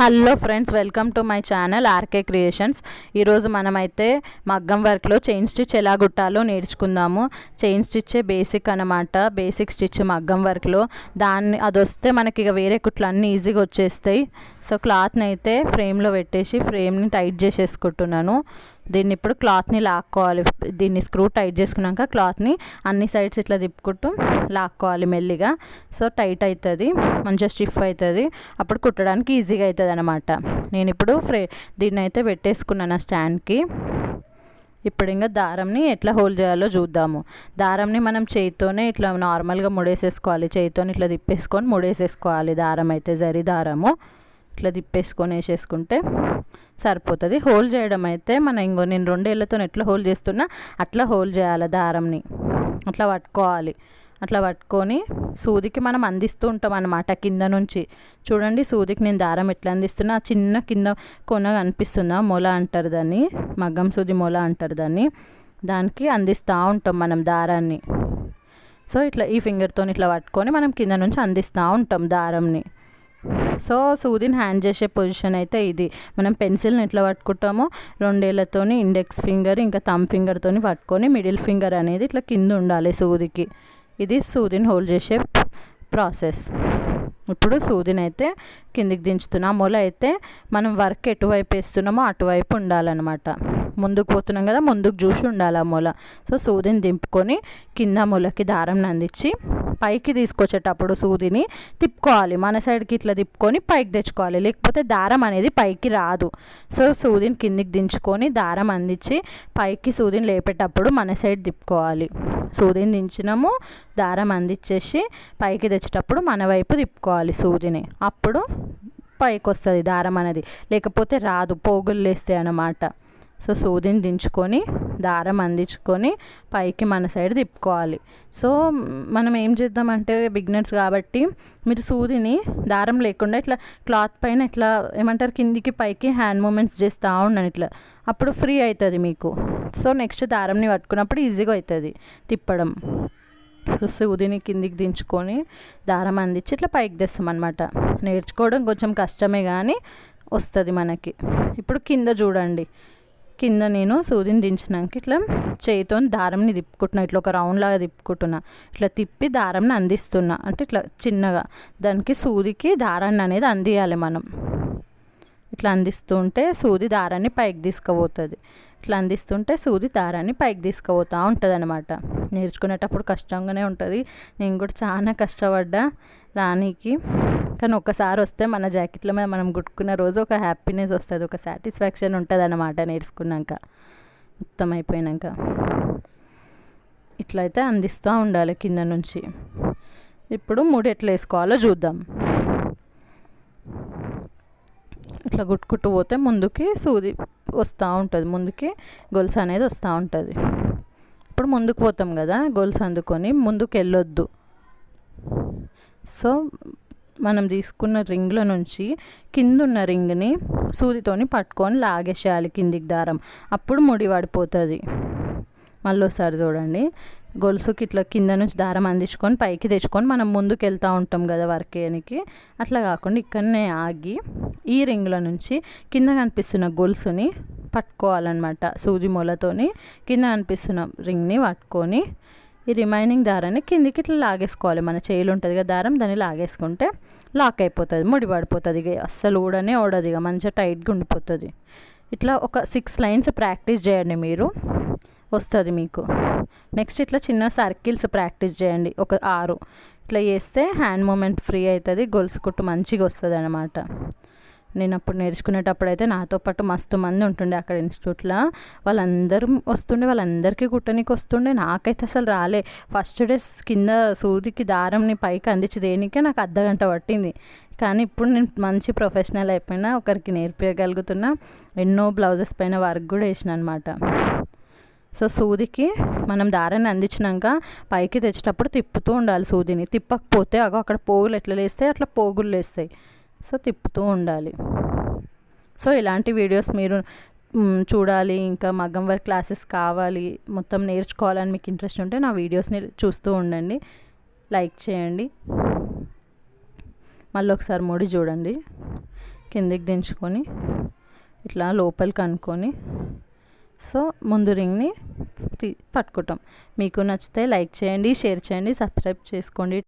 Hello friends welcome to my channel RK creations. ఈరోజు మనమైతే మగ్గం వర్క్లో చైన్ స్టిచ్ ఎలా గుట్టాలో నేర్చుకుందాము. చైన్ స్టిచ్చే బేసిక్ అనమాట బేసిక్ స్టిచ్ మగ్గం వర్క్లో. దాన్ని అది వస్తే మనకి ఇక వేరే కుట్లు అన్నీ ఈజీగా వచ్చేస్తాయి. సో క్లాత్ని అయితే ఫ్రేమ్లో పెట్టేసి ఫ్రేమ్ని టైట్ చేసేసుకుంటున్నాను. దీన్ని ఇప్పుడు క్లాత్ని లాక్కోవాలి. దీన్ని స్క్రూ టైట్ చేసుకున్నాక క్లాత్ని అన్ని సైడ్స్ ఇట్లా తిప్పుకుంటూ లాక్కోవాలి మెల్లిగా. సో టైట్ అవుతుంది మంచిగా స్టిఫ్ అవుతుంది అప్పుడు కుట్టడానికి ఈజీగా అవుతుంది అనమాట నేను ఇప్పుడు ఫ్రే దీన్ని అయితే పెట్టేసుకున్నాను ఆ స్టాండ్కి. ఇప్పుడు ఇంకా దారంని ఎట్లా హోల్డ్ చేయాలో చూద్దాము. దారంని మనం చేయితోనే ఇట్లా నార్మల్గా ముడేసేసుకోవాలి. చేయితోని ఇట్లా తిప్పేసుకొని ముడేసేసుకోవాలి దారం అయితే జరి దారము. ఇట్లా తిప్పేసుకొని వేసేసుకుంటే సరిపోతుంది. హోల్ చేయడం అయితే మన ఇంకో నేను రెండేళ్ళతో ఎట్లా హోల్ చేస్తున్నా అట్లా హోల్ చేయాలి దారంని. అట్లా పట్టుకోవాలి. అట్లా పట్టుకొని సూదికి మనం అందిస్తూ ఉంటాం అన్నమాట కింద నుంచి. చూడండి సూదికి నేను దారం ఎట్లా అందిస్తున్నా? ఆ చిన్న కింద కొన కనిపిస్తుందా? మొల అంటారు దాన్ని. మగ్గం సూది మొల అంటారు దాన్ని. దానికి అందిస్తూ ఉంటాం మనం దారాన్ని. సో ఇట్లా ఈ ఫింగర్తో ఇట్లా పట్టుకొని మనం కింద నుంచి అందిస్తూ ఉంటాం దారంని. సో సూదిని హ్యాండ్ చేసే పొజిషన్ అయితే ఇది. మనం పెన్సిల్ని ఎట్లా పట్టుకుంటామో రెండేళ్ళతోని ఇండెక్స్ ఫింగర్ ఇంకా థమ్ ఫింగర్తోని పట్టుకొని మిడిల్ ఫింగర్ అనేది ఇట్లా కింద ఉండాలి సూదికి. ఇది సూదిని హోల్డ్ చేసే ప్రాసెస్. ఇప్పుడు సూదిని అయితే కిందికి దించుతున్నాం మొల అయితే మనం వర్క్ ఎటువైపు వేస్తున్నామో అటువైపు ఉండాలన్నమాట. ముందుకు పోతున్నాం కదా ముందుకు చూసి ఉండాలి ఆ మూల. సో సూదిని దింపుకొని కింద మూలకి దారం అందించి పైకి తీసుకొచ్చేటప్పుడు సూదిని తిప్పుకోవాలి. మన సైడ్కి ఇట్లా తిప్పుకొని పైకి తెచ్చుకోవాలి. లేకపోతే దారం అనేది పైకి రాదు. సో సూదిని కిందికి దించుకొని దారం అందించి పైకి సూదిని లేపేటప్పుడు మన సైడ్ తిప్పుకోవాలి. సూదిని దించినాము దారం అందించేసి పైకి తెచ్చేటప్పుడు మన వైపు తిప్పుకోవాలి సూదిని. అప్పుడు పైకి వస్తుంది దారం అనేది. లేకపోతే రాదు పోగులు లేస్తాయి అన్నమాట. సో సూదిని దించుకొని దారం అందించుకొని పైకి మన సైడ్ తిప్పుకోవాలి. సో మనం ఏం చేద్దామంటే బిగినర్స్ కాబట్టి మీరు సూదిని దారం లేకుండా ఇట్లా క్లాత్ పైన ఇట్లా ఏమంటారు కిందికి పైకి హ్యాండ్ మూమెంట్స్ చేస్తూ ఉండండి ఇట్లా. అప్పుడు ఫ్రీ అవుతుంది మీకు. సో నెక్స్ట్ దారంని పట్టుకున్నప్పుడు ఈజీగా అవుతుంది తిప్పడం. సో సూదిని కిందికి దించుకొని దారం అందించి ఇట్లా పైకి తెస్తాం నేర్చుకోవడం కొంచెం కష్టమే కానీ వస్తుంది మనకి. ఇప్పుడు కింద చూడండి. కింద నేను సూదిని దించినాక ఇట్లా చేయితో దారంని తిప్పుకుంటున్నా. ఇట్లా ఒక రౌండ్ లాగా తిప్పుకుంటున్నా. ఇట్లా తిప్పి దారంని అందిస్తున్నా. అంటే ఇట్లా చిన్నగా. దానికి సూదికి దారాన్ని అనేది అందియాలి మనం. ఇట్లా అందిస్తుంటే సూది దారాన్ని పైకి తీసుకుపోతుంది. ఇట్లా అందిస్తుంటే సూది దారాన్ని పైకి తీసుకుపోతూ ఉంటుంది అనమాట నేర్చుకునేటప్పుడు కష్టంగానే ఉంటుంది. నేను కూడా చాలా కష్టపడ్డా రానీకి కానీ ఒకసారి వస్తే మన జాకెట్ల మీద మనం కుట్టుకున్న రోజు ఒక హ్యాపీనెస్ వస్తుంది ఒక సాటిస్ఫాక్షన్ ఉంటుంది అన్నమాట నేర్చుకున్నాక. మొత్తం అయిపోయాక ఇట్లయితే అందిస్తూ ఉండాలి కింద నుంచి. ఇప్పుడు మూడు ఎట్లా వేసుకోవాలో చూద్దాం. ఇట్లా గుట్టుకుంటూ పోతే ముందుకి సూది వస్తూ ఉంటుంది ముందుకి గొలుసు అనేది వస్తూ ఉంటుంది. ఇప్పుడు ముందుకు పోతాం కదా గొలుసు అందుకొని ముందుకు వెళ్ళొద్దు సో మనం తీసుకున్న రింగ్ల నుంచి కింద ఉన్న రింగ్ని సూదితోని పట్టుకొని లాగేసేయాలి కిందికి దారం. అప్పుడు ముడి పడిపోతుంది. మళ్ళీ ఒకసారి చూడండి. గొలుసుకి ఇట్లా కింద నుంచి దారం అందించుకొని పైకి తెచ్చుకొని మనం ముందుకు వెళ్తూ ఉంటాం కదా వర్క్ చేయడానికి అట్లా కాకుండా ఇక్కడనే ఆగి ఈ రింగుల నుంచి కింద కనిపిస్తున్న గొలుసుని పట్టుకోవాలన్నమాట. సూది మొలతోని కింద కనిపిస్తున్న రింగ్ని పట్టుకొని ఈ రిమైనింగ్ దారాన్ని కిందికి ఇట్లా లాగేసుకోవాలి. మన చేయిలు ఉంటుంది కదా దారం దాన్ని లాగేసుకుంటే లాక్ అయిపోతుంది ముడి పడిపోతుంది ఇక అస్సలు ఊడనే ఓడదు ఇక మంచిగా టైట్గా ఉండిపోతుంది. ఇట్లా ఒక సిక్స్ లైన్స్ ప్రాక్టీస్ చేయండి మీరు. వస్తుంది మీకు. నెక్స్ట్ ఇట్లా చిన్న సర్కిల్స్ ప్రాక్టీస్ చేయండి ఒక ఆరు. ఇట్లా చేస్తే హ్యాండ్ మూమెంట్ ఫ్రీ అవుతుంది గొలుసు కుట్టు మంచిగా వస్తుంది అనమాట నేను అప్పుడు నేర్చుకునేటప్పుడు అయితే నాతో పాటు మస్తు మంది ఉంటుండే అక్కడ ఇన్స్టిట్యూట్లో. వాళ్ళందరూ వస్తుండే వాళ్ళందరికీ కుట్టనికి వస్తుండే. నాకైతే అసలు రాలే. ఫస్ట్ డే కింద సూదికి దారంని పైకి అందించి దేనికే నాకు అర్ధ గంట పట్టింది. కానీ ఇప్పుడు నేను మంచి ప్రొఫెషనల్ అయిపోయినా ఒకరికి నేర్పించగలుగుతున్నా ఎన్నో బ్లౌజెస్ పైన వర్క్ కూడా వేసిన అనమాట సో సూదికి మనం దారాన్ని అందించినాక పైకి తెచ్చేటప్పుడు తిప్పుతూ ఉండాలి సూదిని. తిప్పకపోతే అగో అక్కడ పోగులు ఎట్లా లేస్తాయి అట్లా పోగులు లేస్తాయి. సో తిప్పుతూ ఉండాలి. సో ఇలాంటి వీడియోస్ మీరు చూడాలి ఇంకా మగ్గం వర్క్ క్లాసెస్ కావాలి మొత్తం నేర్చుకోవాలని మీకు ఇంట్రెస్ట్ ఉంటే నా వీడియోస్ని చూస్తూ ఉండండి. లైక్ చేయండి. మళ్ళీ ఒకసారి ముడి చూడండి. కిందికి దించుకొని ఇట్లా లోపలికి అనుకొని సో ముందు రింగ్ని పట్టుకుంటాం. మీకు నచ్చితే లైక్ చేయండి షేర్ చేయండి సబ్స్క్రైబ్ చేసుకోండి.